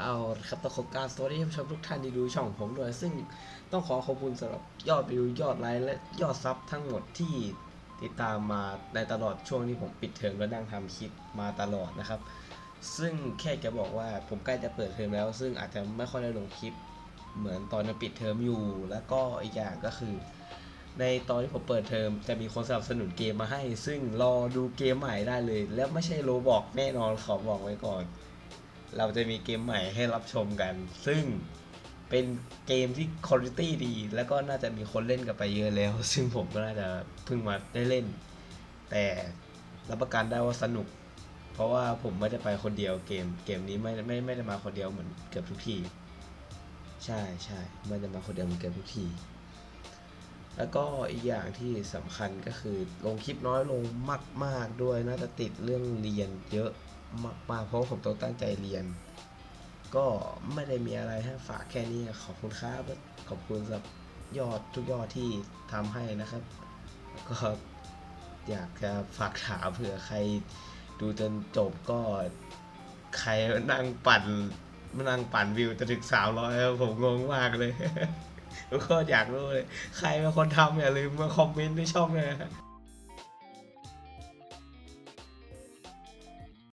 เอาครับต้องขอการสวัสดีท่านผู้ชมทุกท่านที่ดูช่องผมด้วย ซึ่งต้องขอขอบคุณสำหรับยอดวิวยอดไลค์และยอดซับทั้งหมดที่ติดตามมาในตลอดช่วงที่ผมปิดเทอมและนั่งทำคลิปมาตลอดนะครับ ซึ่งแค่จะบอกว่าผมใกล้จะเปิดเทอมแล้ว ซึ่งอาจจะไม่ค่อยได้ลงคลิป เหมือนตอนยังปิดเทอมอยู่ แล้วก็อีกอย่างก็คือ ในตอนที่ผมเปิดเทอมจะมีคนสนับสนุนเกมมาให้ ซึ่งรอดูเกมใหม่ได้เลย แล้วไม่ใช่โรบอกแน่นอนขอบอกไว้ก่อน เราจะมีเกมใหม่ให้รับชมกัน ซึ่งเป็นเกมที่คุณภาพดี แล้วก็น่าจะมีคนเล่นกันไปเยอะแล้ว ซึ่งผมก็น่าจะเพิ่งมาได้เล่น แต่รับประกันได้ว่าสนุก เพราะว่าผมไม่ได้ไปคนเดียวเกม เกมนี้ไม่ไม่ไม่ได้มาคนเดียวเหมือนเกือบทุกทีใช่ใช่ไม่ได้มาคนเดียวเหมือนเกือบทุกทีแล้วก็อีกอย่างที่สำคัญก็คือลงคลิปน้อยลงมาก ๆ ด้วยน่าจะติดเรื่องเรียนเยอะ มาเพราะผมต้องตั้งใจเรียน ก็ไม่ได้มีอะไรให้ฝากแค่นี้ขอบคุณครับ ขอบคุณสำหรับยอดทุกยอดที่ทำให้นะครับ ก็อยากจะฝากถามเผื่อใครดูจนจบก็ใครนั่งปั่นมานั่งปั่นวิวจะถึงสามร้อยผมงงมากเลยกคนอยากรู้เลย ใครเป็นคนทำอย่าลืมมาคอมเมนต์ในช่องเลย